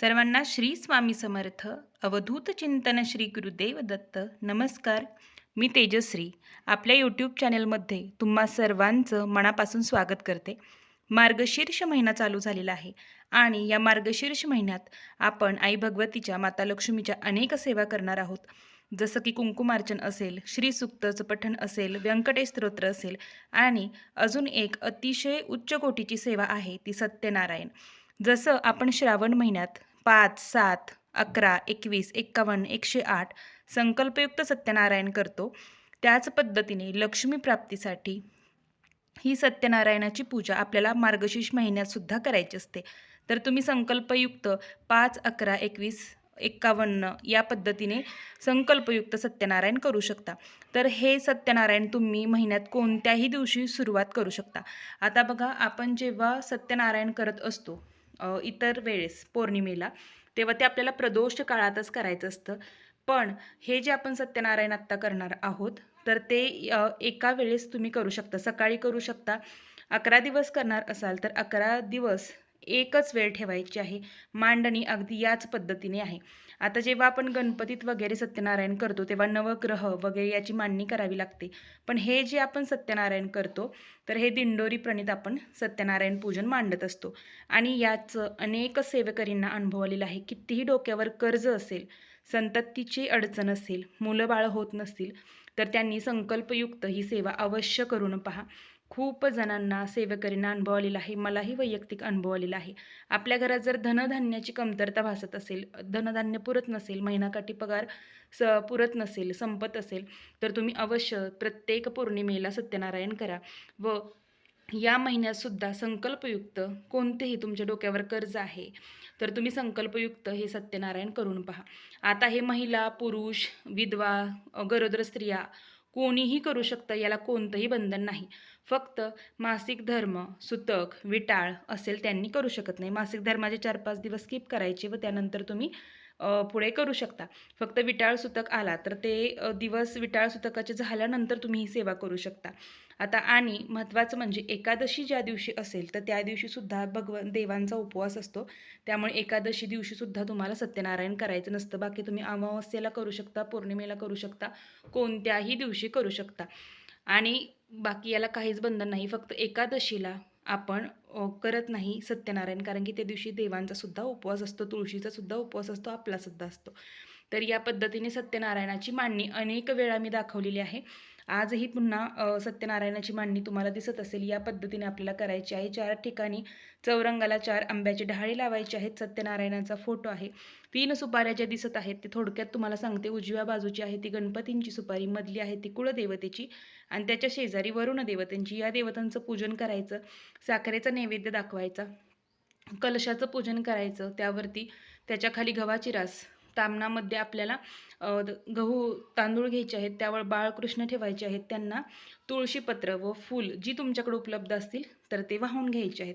सर्वांना श्री स्वामी समर्थ. अवधूत चिंतन श्री गुरुदेव दत्त. नमस्कार मी तेजश्री. आपल्या यूट्यूब चॅनलमध्ये तुम्हा सर्वांचं मनापासून स्वागत करते. मार्गशीर्ष महिना चालू झालेला आहे आणि या मार्गशीर्ष महिन्यात आपण आई भगवतीच्या माता लक्ष्मीच्या अनेक सेवा करणार आहोत. जसं की कुंकुमार्चन असेल श्री सुक्तचं पठण असेल व्यंकटेश स्तोत्र असेल आणि अजून एक अतिशय उच्च कोटीची सेवा आहे ती सत्यनारायण. जसं आपण श्रावण महिन्यात पाच सात अकरा एकवीस एक्कावन्न एकशे आठ संकल्पयुक्त सत्यनारायण करतो त्याच पद्धतीने लक्ष्मी प्राप्तीसाठी ही सत्यनारायणाची पूजा आपल्याला मार्गशीर्ष महिन्यातसुद्धा करायची असते. तर तुम्ही संकल्पयुक्त पाच अकरा एकवीस एक्कावन्न या पद्धतीने संकल्पयुक्त सत्यनारायण करू शकता. तर हे सत्यनारायण तुम्ही महिन्यात कोणत्याही दिवशी सुरुवात करू शकता. आता बघा आपण जेव्हा सत्यनारायण करत असतो इतर वेळेस पौर्णिमेला तेव्हा ते आपल्याला प्रदोष काळातच करायचं असतं. पण हे जे आपण सत्यनारायण आत्ता करणार आहोत तर ते एका वेळेस तुम्ही करू शकता. सकाळी करू शकता. अकरा दिवस करणार असाल तर अकरा दिवस एकच वेळ ठेवायची आहे. मांडणी अगदी याच पद्धतीने आहे. आता जेव्हा आपण गणपतीत वगैरे सत्यनारायण करतो तेव्हा नवग्रह वगैरे याची मांडणी करावी लागते. पण हे जे आपण सत्यनारायण करतो तर हे दिंडोरी प्रणित आपण सत्यनारायण पूजन मांडत असतो. आणि याचं अनेक सेवेकरींना अनुभव आलेला आहे कितीही डोक्यावर कर्ज असेल संततीची अडचण असेल मुलं बाळ होत नसतील तर त्यांनी संकल्पयुक्त ही सेवा अवश्य करून पहा. खूप जणांना सेवकरींना अनुभव आलेला आहे मलाही वैयक्तिक अनुभव आलेला आहे. आपल्या घरात जर धनधान्याची कमतरता भासत असेल धनधान्य पुरत नसेल महिनाकाठी पगार स पुरत नसेल संपत असेल तर तुम्ही अवश्य प्रत्येक पौर्णिमेला सत्यनारायण करा व या महिन्यातसुद्धा संकल्पयुक्त कोणतेही तुमच्या डोक्यावर कर्ज आहे तर तुम्ही संकल्पयुक्त हे सत्यनारायण करून पहा. आता हे महिला पुरुष विधवा गरोदर स्त्रिया कोणीही करू शकतं याला कोणतंही बंधन नाही. फक्त मासिक धर्म सुतक विटाळ असेल त्यांनी करू शकत नाही. मासिक धर्माचे चार पाच दिवस स्किप करायचे व त्यानंतर तुम्ही पुढे करू शकता. फक्त विटाळ सुतक आला तर ते दिवस विटाळ सुतकाचे झाल्यानंतर तुम्ही ही सेवा करू शकता. आता आणि महत्त्वाचं म्हणजे एकादशी ज्या दिवशी असेल तर त्या दिवशीसुद्धा भगवन देवांचा उपवास असतो. त्यामुळे एकादशी दिवशीसुद्धा तुम्हाला सत्यनारायण करायचं नसतं. बाकी तुम्ही अमावस्येला करू शकता पौर्णिमेला करू शकता कोणत्याही दिवशी करू शकता. आणि बाकी याला काहीच बंधन नाही फक्त एकादशीला आपण करत नाही सत्यनारायण कारण की त्या दिवशी देवांचा सुद्धा उपवास असतो तुळशीचा सुद्धा उपवास असतो आपला सुद्धा असतो. तर या पद्धतीने सत्यनारायणाची मांडणी अनेक वेळा मी दाखवलेली आहे. आजही पुन्हा सत्यनारायणाची मांडणी तुम्हाला दिसत असेल. या पद्धतीने आपल्याला करायची आहे. चार ठिकाणी चौरंगाला चार आंब्याचे डहाळे लावायचे आहेत. सत्यनारायणाचा फोटो आहे. तीन सुपाऱ्या ज्या दिसत आहेत ते थोडक्यात तुम्हाला सांगते. उजव्या बाजूची आहे ती गणपतींची सुपारी मधली आहे ती कुळदेवतेची आणि त्याच्या शेजारी वरुण देवतांची या देवतांचं पूजन करायचं साखरेचा नैवेद्य दाखवायचा कलशाचं पूजन करायचं त्यावरती त्याच्याखाली गव्हाची रास तामणामध्ये आपल्याला गहू तांदूळ घ्यायचे आहेत त्यावर बाळकृष्ण ठेवायचे आहेत त्यांना तुळशीपत्र व फूल जी तुमच्याकडे उपलब्ध असतील तर ते वाहून घ्यायचे आहेत.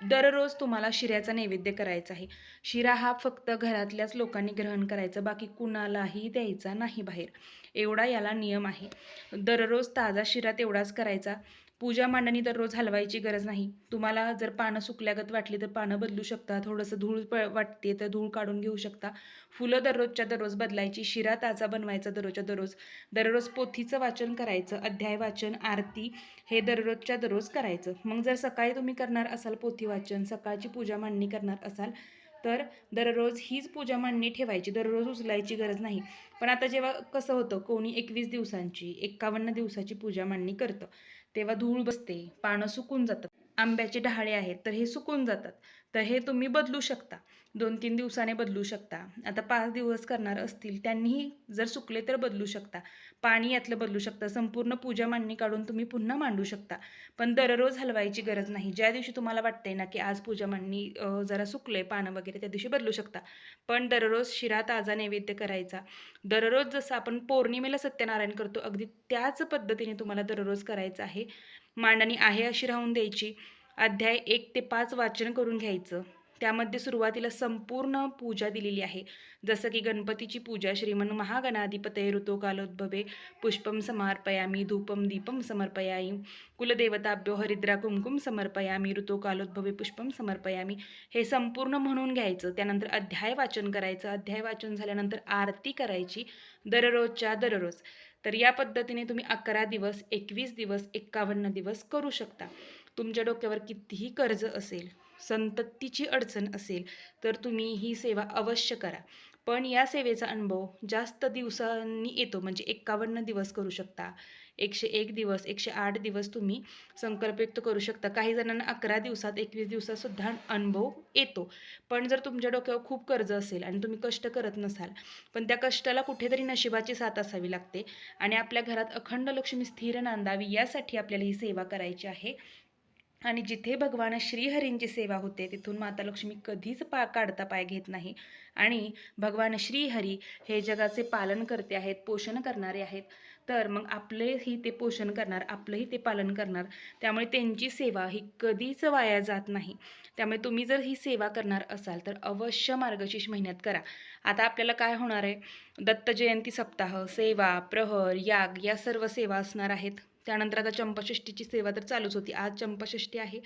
दररोज तुम्हाला शिऱ्याचा नैवेद्य करायचा आहे. शिरा हा फक्त घरातल्याच लोकांनी ग्रहण करायचा बाकी कुणालाही द्यायचा नाही बाहेर. एवढा याला नियम आहे. दररोज ताजा शिरा तेवढाच करायचा. पूजा मांडणी दररोज हलवायची गरज नाही. तुम्हाला जर पानं सुकल्यागत वाटली तर पानं बदलू शकता. थोडंसं धूळ प वाटते तर धूळ काढून घेऊ शकता. फुलं दररोजच्या दररोज बदलायची शिरा ताजा बनवायचा दररोजच्या दररोज. दररोज पोथीचं वाचन करायचं अध्याय वाचन आरती हे दररोजच्या दररोज करायचं. मग जर सकाळी तुम्ही करणार असाल पोथी वाचन सकाळची पूजा मांडणी करणार असाल तर दररोज हीच पूजा मांडणी ठेवायची. दररोज उचलायची गरज नाही. पण आता जेव्हा कसं होतं कोणी एकवीस दिवसांची एक्कावन्न दिवसाची पूजा मांडणी करतं. तेव्हा धूळ बसते पानं सुकून जातात. आंब्याचे डहाळे आहेत तर हे सुकून जातात. तर हे तुम्ही बदलू शकता. दोन तीन दिवसाने बदलू शकता. आता पाच दिवस करणार असतील त्यांनीही जर सुकले तर बदलू शकता. पाणी यातलं बदलू शकता. संपूर्ण पूजा मांडणी काढून तुम्ही पुन्हा मांडू शकता. पण दररोज हलवायची गरज नाही. ज्या दिवशी तुम्हाला वाटतंय ना की आज पूजा मांडणी जरा सुकले पानं वगैरे त्या दिवशी बदलू शकता. पण दररोज शिरा ताजा नैवेद्य करायचा. दररोज जसं आपण पौर्णिमेला सत्यनारायण करतो अगदी त्याच पद्धतीने तुम्हाला दररोज करायचं आहे. मांडणी आहे अशी राहून द्यायची. अध्याय एक ते पाच वाचन करून घ्यायचं. त्यामध्ये सुरुवातीला संपूर्ण पूजा दिलेली आहे. जसं की गणपतीची पूजा श्रीमन महागणाधिपतये ऋतुकालोद्भवे पुष्पम समर्पयामी धूपम दीपम समर्पयामी कुलदेवताभ्यो हरिद्रा कुमकुम समर्पयामी ऋतुकालोद्भवे पुष्पम समर्पयामी हे संपूर्ण म्हणून घ्यायचं. त्यानंतर अध्याय वाचन करायचं. अध्याय वाचन झाल्यानंतर आरती करायची दररोजच्या दररोज. तर या पद्धतीने तुम्ही अकरा दिवस एकवीस दिवस एक्कावन्न दिवस करू शकता. तुमच्या डोक्यावर कितीही कर्ज असेल संतत्तीची अडचण असेल तर तुम्ही ही सेवा अवश्य करा. पण या सेवेचा अनुभव जास्त दिवसांनी येतो म्हणजे एक्कावन्न दिवस करू शकता. एकशे एक दिवस एकशे आठ दिवस तुम्ही संकल्पयुक्त करू शकता. काही जणांना अकरा दिवसात एकवीस दिवसातसुद्धा अनुभव येतो. पण जर तुमच्या डोक्यावर खूप कर्ज असेल आणि तुम्ही कष्ट करत नसाल पण त्या कष्टाला कुठेतरी नशिबाची साथ असावी लागते आणि आपल्या घरात अखंड लक्ष्मी स्थिर नांदावी यासाठी आपल्याला ही सेवा करायची आहे. आणि जिथे भगवान श्रीहरींची सेवा होते तिथून माता लक्ष्मी कधीच पा काढता पाय घेत नाही. आणि भगवान श्रीहरी हे जगाचे पालन करते आहेत पोषण करणारे आहेत. तर मग आपलेही ते पोषण करणार आपलंही ते पालन करणार. त्यामुळे त्यांची सेवा ही कधीच वाया जात नाही. त्यामुळे तुम्ही जर ही सेवा करणार असाल तर अवश्य मार्गशीर्ष महिन्यात करा. आता आपल्याला काय होणार आहे? दत्त जयंती सप्ताह सेवा प्रहर याग या सर्व सेवा असणार आहेत. त्यानंतर आता चंपाषष्ठीची सेवा तर चालूच होती. आज चंपाषष्ठी आहे.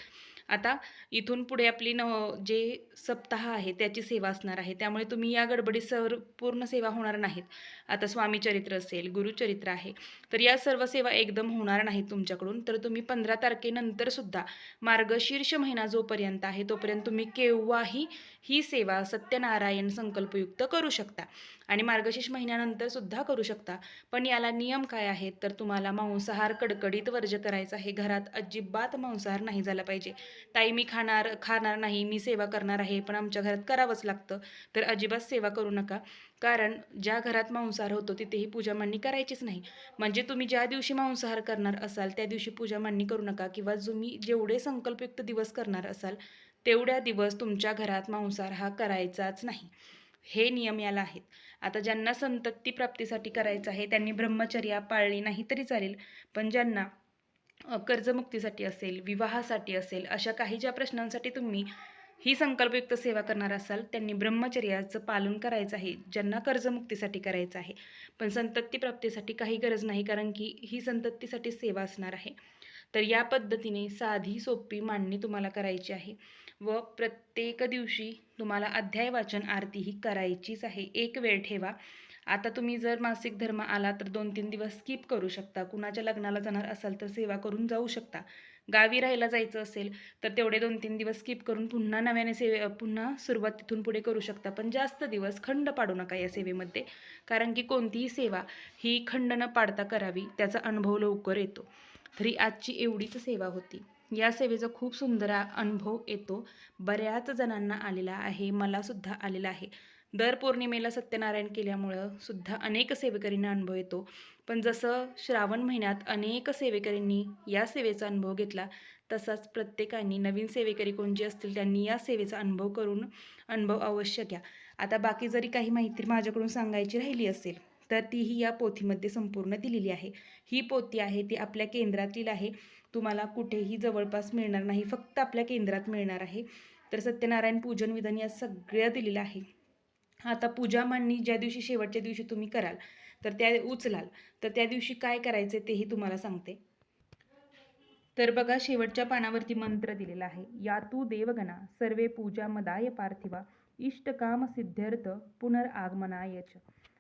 आता इथून पुढे आपली न जे सप्ताह आहे त्याची सेवा असणार आहे. त्यामुळे तुम्ही या गडबडीत सर पूर्ण सेवा होणार नाहीत. आता स्वामी चरित्र असेल गुरुचरित्र आहे तर या सर्व सेवा एकदम होणार नाहीत तुमच्याकडून. तर तुम्ही पंधरा तारखेनंतरसुद्धा मार्गशीर्ष महिना जोपर्यंत आहे तोपर्यंत तुम्ही केव्हाही ही सेवा सत्यनारायण संकल्पयुक्त करू शकता. आणि मार्गशीर्ष महिन्यानंतर सुद्धा करू शकता. पण याला नियम काय आहेत? तर तुम्हाला मांसाहार कडकडीत वर्ज करायचा हे घरात अजिबात मांसाहार नाही झाला पाहिजे. ताई मी खाणार खाणार नाही. मी सेवा करणार आहे. पण आमच्या घरात करावंच लागतं. तर अजिबात सेवा करू नका. कारण ज्या घरात मांसाहार होतो तिथे ही पूजा मांडणी करायचीच नाही. म्हणजे तुम्ही ज्या दिवशी मांसाहार करणार असाल त्या दिवशी पूजा मांडणी करू नका. किंवा तुम्ही जेवढे संकल्पयुक्त दिवस करणार असाल तेवढ्या दिवस तुमच्या घरात मांसाहार हा करायचाच नाही. हे नियम याला आहेत. आता ज्यांना संतती प्राप्तीसाठी करायचं आहे त्यांनी ब्रह्मचर्या पाळली नाही तरी चालेल. पण ज्यांना कर्जमुक्तीसाठी असेल विवाहासाठी असेल अशा काही ज्या प्रश्नांसाठी तुम्ही ही संकल्पयुक्त सेवा करणार असाल त्यांनी ब्रह्मचर्याचं पालन करायचं आहे. ज्यांना कर्जमुक्तीसाठी करायचं आहे. पण संतती प्राप्तीसाठी काही गरज नाही कारण की ही संततीसाठी सेवा असणार आहे. तर या पद्धतीने साधी सोपी मांडणी तुम्हाला करायची आहे. व प्रत्येक दिवशी तुम्हाला अध्याय वाचन आरती ही करायचीच आहे. एक वेळ ठेवा. आता तुम्ही जर मासिक धर्म आला तर दोन तीन दिवस स्किप करू शकता. कुणाच्या लग्नाला जाणार असाल तर सेवा करून जाऊ शकता. गावी राहायला जायचं असेल तर तेवढे दोन तीन दिवस स्किप करून पुन्हा नव्याने सेवे पुन्हा सुरुवात तिथून पुढे करू शकता. पण जास्त दिवस खंड पाडू नका या सेवेमध्ये. कारण की कोणतीही सेवा ही खंड न पाडता करावी. त्याचा अनुभव लवकर येतो. तरी आजची एवढीच सेवा होती. या सेवेचा खूप सुंदर अनुभव येतो. बऱ्याच जणांना आलेला आहे मलासुद्धा आलेला आहे. दर पौर्णिमेला सत्यनारायण केल्यामुळं सुद्धा अनेक सेवेकरींना अनुभव येतो. पण जसं श्रावण महिन्यात अनेक सेवेकरींनी या सेवेचा अनुभव घेतला तसाच प्रत्येकाने नवीन सेवेकरी कोण जे असतील त्यांनी या सेवेचा अनुभव करून अनुभव अवश्य घ्या. आता बाकी जरी काही माहिती माझ्याकडून सांगायची राहिली असेल तर तीही या पोथीमध्ये संपूर्ण दिलेली आहे. ही पोथी आहे ती आपल्या केंद्रातील आहे. तुम्हाला कुठेही जवळपास मिळणार नाही फक्त आपल्या केंद्रात मिळणार आहे. तर सत्यनारायण पूजन विधान या सगळ्या दिलेलं आहे. आता पूजा मांडणी ज्या दिवशी शेवटच्या दिवशी तुम्ही कराल तर त्या उचलाल. तर त्या दिवशी काय करायचे तेही तुम्हाला सांगते. तर बघा शेवटच्या पानावरती मंत्र दिलेला आहे. या तू देवगणा सर्वे पूजा मदाय पार्थिवा इष्टकाम सिद्ध्यर्थ पुनर्आगमनायच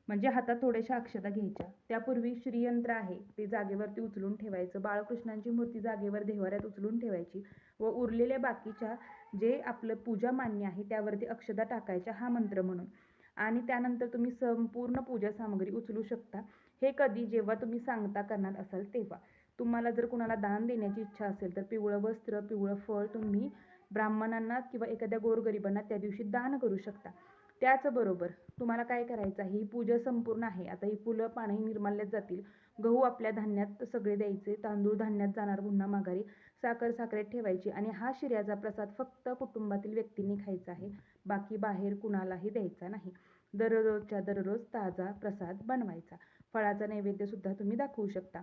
म्हणजे हातात थोड्याशा अक्षता घ्यायच्या. त्यापूर्वी श्रीयंत्र आहे. ते जागेवरती उचलून ठेवायचं. बाळकृष्णांची मूर्ती जागेवर देव्हाऱ्यात उचलून ठेवायची व उरलेल्या बाकीच्या जे आपलं पूजा मान्य आहे त्यावरती अक्षता टाकायच्या हा मंत्र म्हणून. आणि त्यानंतर तुम्ही संपूर्ण पूजा सामग्री उचलू शकता. हे कधी जेव्हा तुम्ही सांगता करणार असाल तेव्हा. तुम्हाला जर कुणाला दान देण्याची इच्छा असेल तर पिवळं वस्त्र पिवळं फळ तुम्ही ब्राह्मणांना किंवा एखाद्या गोरगरिबांना त्या दिवशी दान करू शकता. त्याचबरोबर तुम्हाला काय करायचं आहे? ही पूजा संपूर्ण आहे. आता ही फुलं पाणी निर्माल्यात जातील. गहू आपल्या धान्यात सगळे द्यायचे. तांदूळ धान्यात जाणार पुन्हा माघारी साखर साखरेत ठेवायची आणि हा शिऱ्याचा प्रसाद फक्त कुटुंबातील व्यक्तींनी खायचा आहे. बाकी बाहेर कुणालाही द्यायचा नाही. दररोजच्या दररोज ताजा प्रसाद बनवायचा. फळाचा नैवेद्यसुद्धा तुम्ही दाखवू शकता.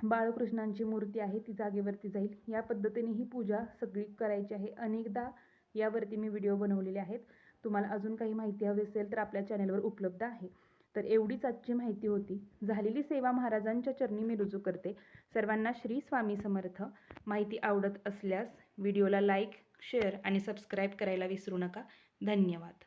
बाळकृष्णांची मूर्ती आहे ती जागेवरती जाईल. या पद्धतीने ही पूजा सगळी करायची आहे. अनेकदा यावरती मी व्हिडिओ बनवलेले आहेत. तुम्हाला अजून काही माहिती हवी असेल तर आपल्या चॅनलवर उपलब्ध आहे. तर एवढीच आजची माहिती होती. झालेली सेवा महाराजांच्या चरणी मी रुजू करते. सर्वांना श्री स्वामी समर्थ. माहिती आवडत असल्यास व्हिडिओला लाईक शेअर आणि सबस्क्राईब करायला विसरू नका. धन्यवाद.